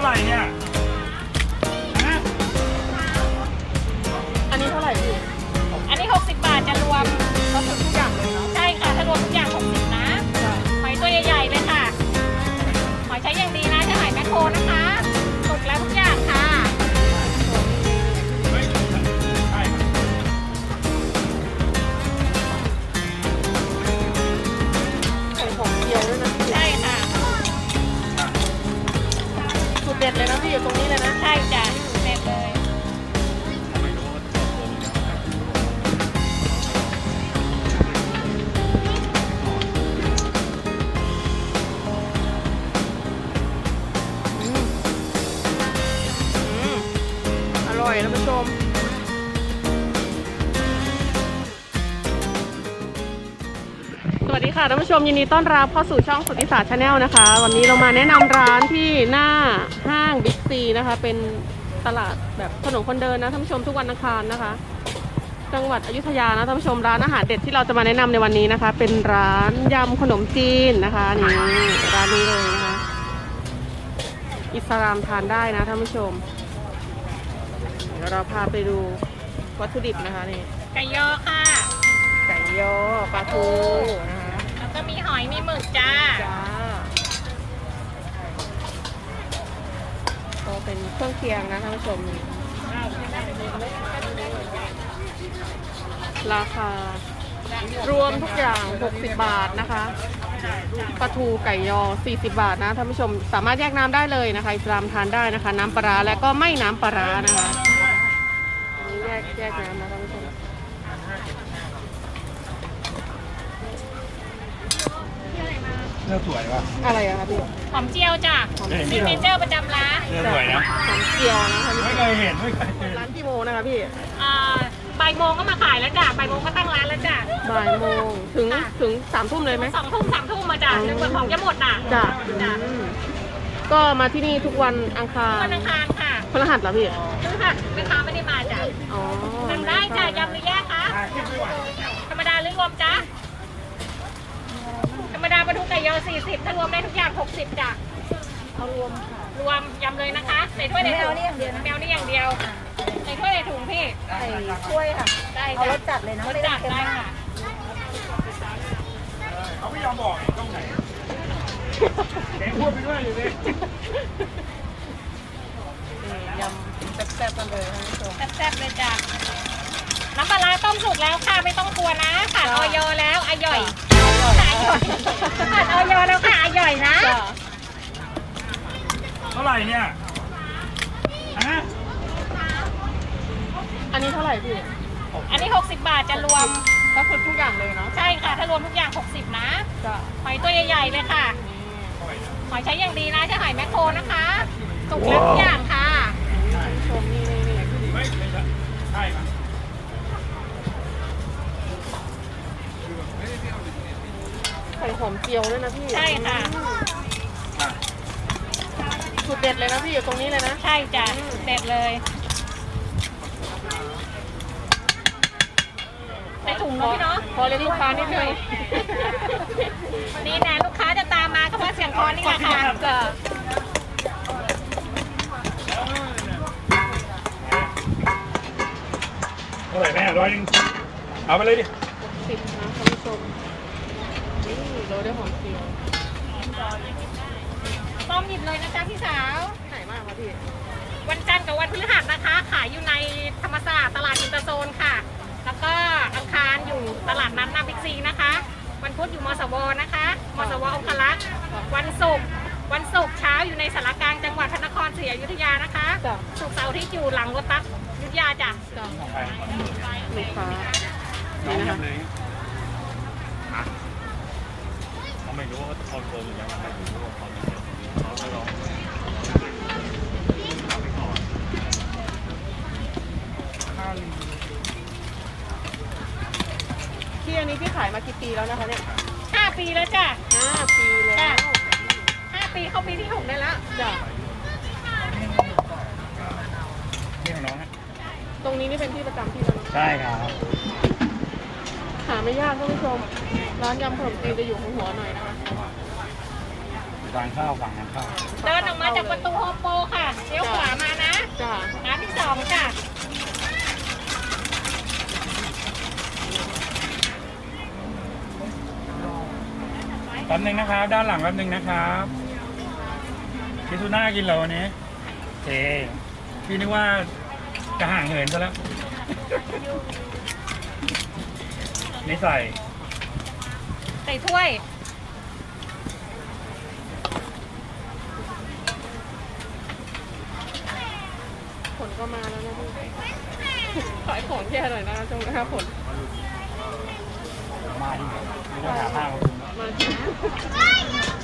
าไหร่เนี่ยฮะอันนี้เท่าไหร่พี่อันนี้ 60 บาทจะรวม วัสดีค่ะท่านผู้ชมยินดีต้อนรับเข้าสู่ช่องสุทธิศาสตร์ชาแนลนะคะ วันนี้เรามาแนะนำร้านที่หน้าห้างบิ๊กซีนะคะ เป็นตลาดแบบถนนคนเดินนะท่านผู้ชมทุกวันอังคารนะคะ จังหวัดอยุธยานะท่านผู้ชมร้านอาหารเด็ดที่เราจะมาแนะนำในวันนี้นะคะ เป็นร้านยำขนมจีนนะคะนี่ร้านนี้เลยนะคะอิสลามทานได้นะท่านผู้ชมเดี๋ยวเราพาไปดูวัตถุดิบนะคะนี่ไก่ยอค่ะไก่ยอปลาทูนะคะแล้ว ก็มีหอยมีหมึกจ้า จ้าก็เป็นเครื่องเคียงนะท่านผู้ชม ราคารวมทุกอย่าง 60 บาทนะคะปลาทูไก่ยอ 40 บาทนะท่านผู้ชม สามารถแยกน้ำได้เลยนะคะอิสลามทานได้นะคะ น้ำปลาร้าและก็ไม่น้ำปลาร้านะคะอันนี้แยกแยกน้ำนะท่านผู้ชม เสื้อสวยว่ะอะไรอะคะพี่หอมเจียวจ้ะหอมซิกเนเจอร์ประจำร้านเสื้อสวยนะหอมเจียวนะคะท่านผู้ไม่ชเคมยเห็นไม่เคยเห็นร้านกี่โมงนะคะพี่อ่าบ่ายโมงก็มาขายแล้วจ้ะบ่ายโมงก็ตั้งร้านแล้วจ้ะบ่ายโมงถึงถึงสามทุ่มเลยไหมสองทุ่มสามทุ่มมาจ้ะจนกว่าของจะหมดน่ะจ้ะจ้ะอืมก็มาที่นี่ทุกวันอังคารวันอังคารค่ะพฤหัสเหรอพี่คือค่ะแม่ค้าไม่ได้มาจ้ะอ๋อทำได้จ้ะยำหรือแยกคะธรรมดาหรือรวมจ้ะธรรม ดาปลาทูไก่ยอ40 ถ้ารวมได้ทุกอย่าง 60จ้ะเอารวมค่ะ รวมยำเลยนะคะ ใส่ถ้วยในถุงไม่เอานี่อย่างเดียวนะ แมวนี่อย่างเดียว ใส่ถ้วยในถุงพี่ ใส่ถ้วยค่ะ ได้เอาจ้ะรสจัดเลยนะรไม่สได้จัดเค็มได้มากค่ะ เขาไม่ยอมบอกตรงไหนเองพูดไปด้วยอยู่ดินี่ยำแซ่บๆกันเลยท่านผู้ชม แซ่บๆเลยจ้ะน้ำปลาร้าต้มสุกแล้วค่ะ ไม่ต้องกลัวนะขาดออยแล้ว อร่อยขาด ออยขาดออยแล้วค่ะอร่อยนะจ้ะเท่าไหร่เนี่ยฮะอันนี้เท่าไหร่พี่ อันนี้ 60 บาทจะรวม ก็คือทุกอย่างเลยเนาะใช่ค่ะ ถ้ารวมทุกอย่าง 60 นะ จ้ะหอยตัวใหญ่ๆเลยค่ะ หอยใช้อย่างดีนะใช้หอยแมคโครนะคะ สุกแล้วทุกอย่างค่ะ ใส่หอมเจียวด้วยนะพี่ใช่ค่ะ อืมสุดเด็ดเลยนะพี่อยู่ตรงนี้เลยนะ ใช่จ้ะเด็ดเลยใส่ถุงเนาะพี่เนาะพอเรียกลูกค้านิดนึงนี่นะลูกค้าจะตามมาก็เพราะเสียงคอนี่แหละค่ะจ้ะเท่าไหร่แม่ร้อยหนึงเอาไปเลยดิ สิบนะท่านผู้ชม นี่เราได้หอมเจียวต้มหยิบเลยนะจ๊ะพี่สาวไหนมากคะพี่ วันจันทร์กับวันพฤหัสนะคะ ขายอยู่ในธรรมศาสตร์ตลาดอินเตอร์โซนค่ะ แล้วก็อังคารอยู่ตลาดนัดนาบิ๊กซีนะคะ วันพุธอยู่มสวนะคะมสวองคลักษ์วันศุกร์วันศุกร์เช้าอยู่ในสารกลางจังหวัดพระนครศรีอยุธยานะคะจ้ะ ศุกร์เสาร์อาที่อยู่หลังรถตัสอยุธยาจ้ะ จ้ะไปลูกค้าน้อนี่งนะคะ ที่อันนี้พี่ขายมากี่ปีแล้วนะคะเนี่ยห้าปีแล้วจ้ะห้าปีแล้วจ้ะห้าปีเข้าปีที่หกได้แล้วจ้ะนี่ของน้องฮะตรงนี้นี่เป็นที่ประจำที่แล้วเนอะใช่ครับ หาไม่ยากท่านผู้ชม ร้านยำขนมจีนจะอยู่หัวหัวๆหน่อยนะคะ ทางเข้าฝั่งทางเข้าเดินออกมาจากประตูโฮมโปรค่ะเลี้ยวขวามานะจ้าร้านที่สองจ้ะแป๊บนึงนะครับ ด้านหลังแป๊บนึงนะครับพี่ทูน่ากินเหรอวันนี้เจพี่นึกว่าจะห่างเหินซะแล้วนี่ใส่ใส่ถ้วย ก็มาแล้วนะพี่ขายของแย่หน่อยนะคะช่วงหน้าฝนมาดิไม่ต้องหาผ้ามาคลุมมาจริง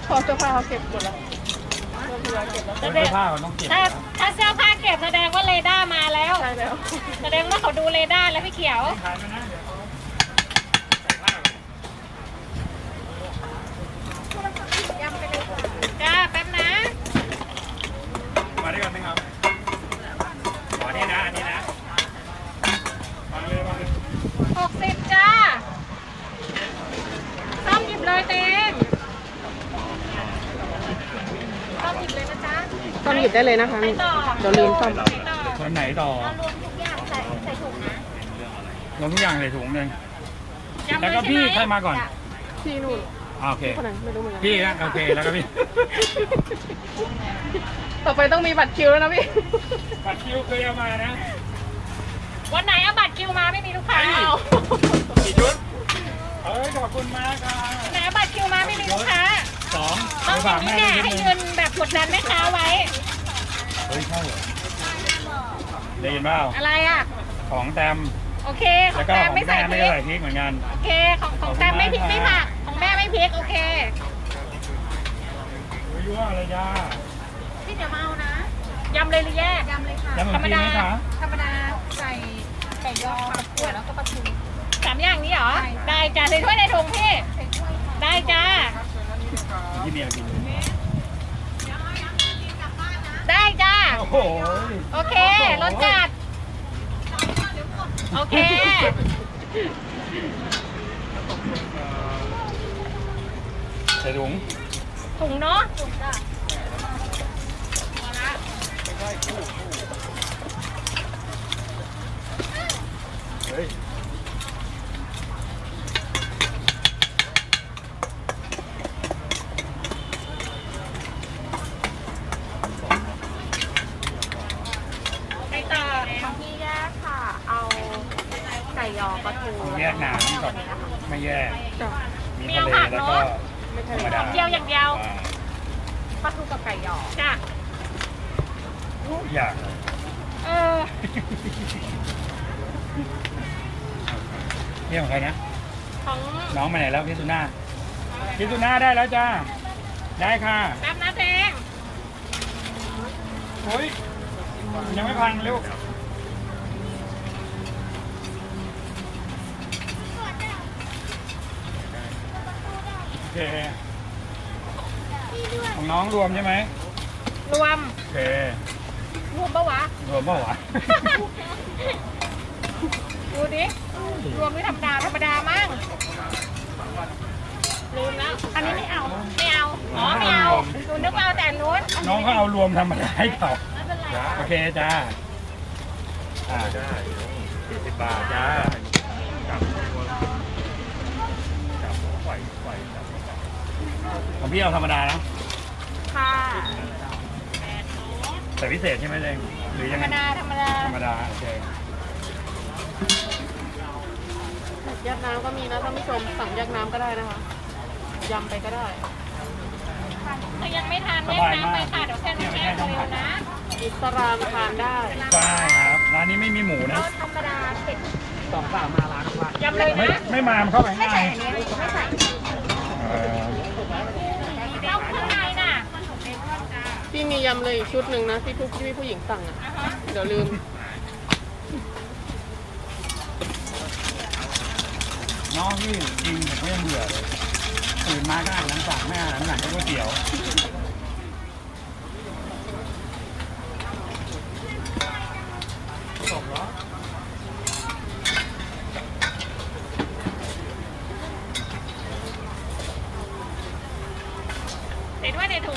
พอเสื้อผ้าเขาเก็บหมดแล้วเสื้อผ้าเก็บแล้วเสื้อผ้าเขาต้องเก็บถ้าถ้าเสื้อผ้าเก็บแสดงว่าเรดาร์มาแล้ว ใช่แล้ว แสดงว่าเขาดูเรดาร์แล้วพี่เขียว ขายมานะเดี๋ยวเขาใส่ผ้าก่อน จ้าแป๊บนะ มาด้วยกันไหมครับขอนี่นะอันนี้นะวางเลยวางเลย หกสิบจ้าต้อมหยิบเลยเต็มต้อมหยิบเลยนะจ๊ะ ต้อมห ยิบได้เลยนะคะไปต่อเดี๋ยวลืมต้อมไปต่อวันไหนต่อเอารวมทุกอย่างใส่ใส่ถุงนะลงทุกอย่างเลยถุงหนึ่งยำแล้วก็เยพี่ช่ไหใครมาก่อนพี่นู่นอ่าโอเคคนไหนไม่รู้เหมือนกันพี่นะโอเคแล้วก็พี่ ต่อไปต้องมีบัตรคิวแล้วนะพี่บัตรคิวเคยเอามานะวันไหนเอาบัตรคิวมาไม่มีลูกค้าอ้าวกี่ชุดเอ้ยขอบคุณมากครับไหนเอาบัตรคิวมาไม่มีลูกค้า สองต้องไปอฝาย่ากงแม่นี้ด้วยแหละนิดนึงให้เงินแบบกดดันแม่ค้าไว้ เฮ้ยใช่เหรอได้ยินเปล่าอะไรอะ ของแตมโอเค ขอแล้งวก็แต้ขมองไม่ใส่แม่พไม่ริกใส่พริกเหมือนกัน โอเค ของของแต้มไม่พริกไม่ผัก ของแม่ไม่พริก โอเคไม่รู้ว่าอะไรย่าพี่เดี๋ยวมาเอานะยำเลยหรือแยก ยำเลยค่ะ แล้วเหมืธอรนรมกินดาไหมคะ ธรรมดาใส่ไก่ยอปลาขวดแล้วก็ปลาทู สามอย่างนี้เหรอได้จ้าใส่ถ้วยในถุงพี่ได้จ้า ที่เมียกินได้จ้า โอ้โหโอเครสจัด โอเค ใส่ถุงถุงเนาะเฮ้ย ไปต่อ ของพี่แยกค่ะ เอาไก่ยอ ปลาทูแยกน้ำก่อนไม่แยก จ้ะมีทะเลแล้วก็ไม่ธใช่รรมดาเดียวอย่างเดียวอ่าปลาทูกับไก่ยอจ้ะทุกอย่างเลยเออนี่ของใครนะ ของน้องไปไหนแล้วพี่สุน่าพี่สุน่าได้แล้วจ้า ได้ค่ะแป๊บนะเจงโอ้ยยังไม่พังเร็ว เค ของน้องรวมใช่ไหม รวม โอเค รวมปะวะ รวมเปล่าวะ ดูดิ รวมไม่ธรรมดาธรรมดามั่งลืมแล้ว อันนี้ไม่เอา ไม่เอา อ๋อ ไม่เอาหนูนึกว่าเอาแต่นู้นน้องเขาเอารวมธรรมดาให้เขาไม่เป็นไรโอเคจ้า อ่าได้สี่สิบบาทจ้า ของพี่เอาธรรมดานะค่ะแต่พิเศษใช่ไหมเองหรือธรยังรมไงดา ธรรมดาธรรมดาโอเคแยกน้ำก็มีนะท่านผู้ชมสั่งแยกน้ำก็ได้นะคะยำไปก็ได้ถ้ายังไม่ทานแยกน้ำไปค่ะเดี๋ยวแค่นี้แค่เร็วนะอิสรามทานได้ใช่ครับร้านนี้ไม่มีหมูนะเอาธรรมดาเผ็ดสองสามมาร้านว่ายำเลยไม่นะไม่มามันเข้าไปไม่ง่าใส่ยอันนี้ไม่ใส่ เออ เอาข้างในน่ะ พี่มียำเลยอีกชุดหนึ่งนะที่ผู้ที่ผู้หญิงสั่งอะอ่าฮะเดี๋ยวลืม น้องพี่จริงผมก็ยังเบื่อเลยตื่นมาก็อ่านหนังฝากแม่อ่านหนังหนังก็ก๋วยเตี๋ยวจบแล้ว ใส่ด้วยในถุง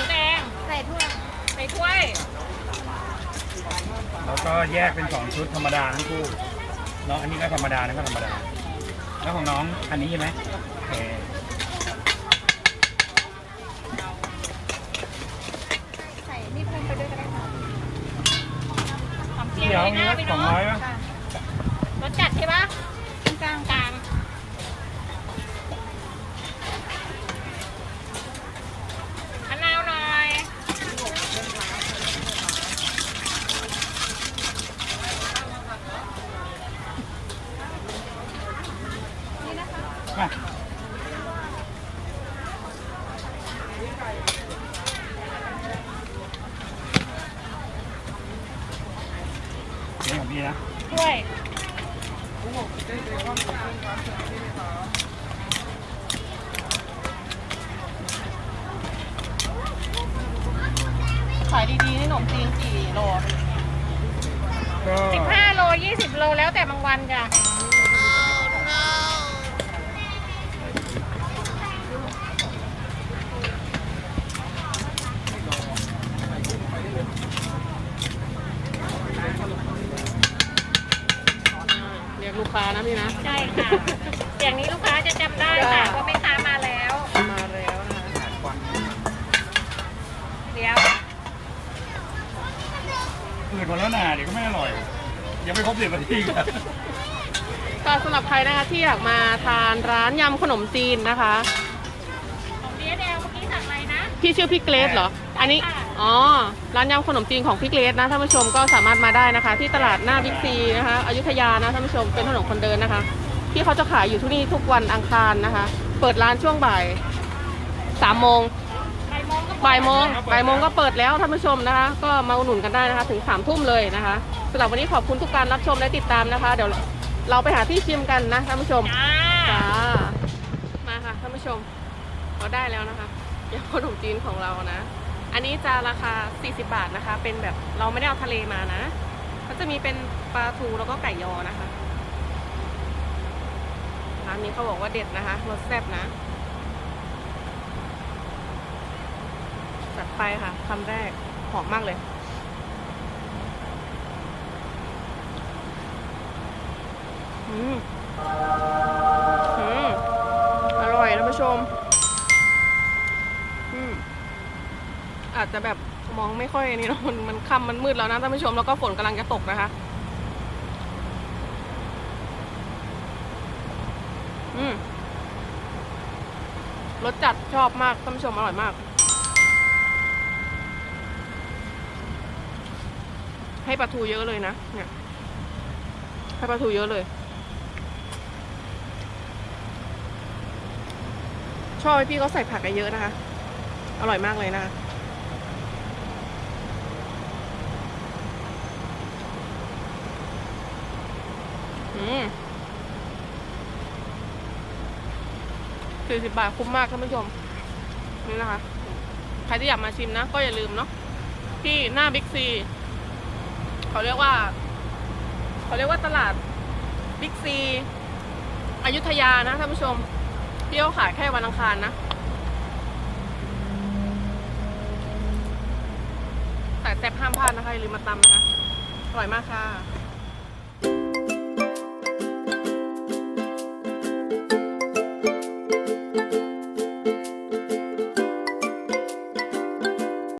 ก็ แยกเป็นสองชุดธรรมดาทั้งคู่เนาะอันนี้ก็ธรรมดานะก็ธรรมดา แล้วของน้องอันนี้ใช่ไหมโอเคใส่มีดเพิ่มไปด้วยก็ได้ค่ะหอมเจียวเดี๋ยวเลยนี้นะพี่สน้อองงร้อยป่ะ รสจัดใช่ปะกลางกลางมะนาวหน่อย อะนี่ของพี่นะ ด้วย ขายดีๆนี่ขนมจีนกี่โลก็15 โล 20 โลแล้วแต่บางวันจ้ะเรียกลูกค้านะพี่นะ ใช่ค่ะเสียงนี้ลูกค้าจะจำได้ค่ะว่าแม่ค้ามาแล้ว มาแล้วนะคะ เดี๋ยว อืด หมดแล้วนะเดี๋ยวก็ไม่อร่อย ยังไม่ครบสิบนาทีกันก็สำหรับใครนะคะที่อยากมาทานร้านยำขนมจีนนะคะ ของเดียแดงเมื่อกี้สั่งอะไรนะพี่ชื่อพี่เกรซเหรอ อันนี้ค่ะอ๋อ ร้านยำขนมจีนของพี่เกรซนะท่านผู้ชมก็สามารถมาได้นะคะ ที่ตลาดหน้าบิ๊กซีนะคะอยุธยานะท่านผู้ชมเป็นถนนคนเดินนะคะพี่เขาจะขายอยู่ที่นี่ทุกวันอังคารนะคะ เปิดร้านช่วงบ่ายสามโมง บ่ายโมงก็บ่ายโมงบ่ายโมงก็เปิดแล้วท่านผู้ชมนะคะ ก็มาอุดหนุนกันได้นะคะ ถึงสามทุ่มเลยนะคะสำหรับวันนี้ขอบคุณทุกการรับชมและติดตามนะคะ เดี๋ยวเราไปหาที่ชิมกันนะท่านผู้ชมจ้าจ้ามาค่ะท่านผู้ชมเราได้แล้วนะคะยำขนมจีนของเรานะ อันนี้จะราคา 40 บาทนะคะ เป็นแบบเราไม่ได้เอาทะเลมานะก็จะมีเป็นปลาทูแล้วก็ไก่ยอนะคะร้านนี้เขาบอกว่าเด็ดนะคะรสแซ่บนะจัด ไปค่ะคำแรกหอมมากเลย อืมอืมอร่อยท่านผู้ชม อืมอาจจะแบบมองไม่ค่อยนนี้เนอะมันมันค่ำมันมืดแล้วนะท่านผู้ชมแล้วก็ฝนกำลังจะตกนะคะ อืมรสจัดชอบมากท่านผู้ชมอร่อยมาก ให้ปลาทูเยอะเลยนะเนี่ยให้ปลาทูเยอะเลย ชอบพี่เขาใส่ผักเยอะนะคะ อร่อยมากเลยนะคะอืมสี่สิบบาทคุ้มมากท่านผู้ชมนี่นะคะ ใครที่อยากมาชิมนะ ก็อย่าลืมเนาะที่หน้าบิ๊กซี เขาเรียกว่า เขาเรียกว่าตลาดบิ๊กซีอยุธยานะท่านผู้ชมเที่เขาขายแค่วันอังคารนะแต่แซ่บห้ามพลาดนะคะอย่าลืมมาตำนะคะ อร่อยมากค่ะ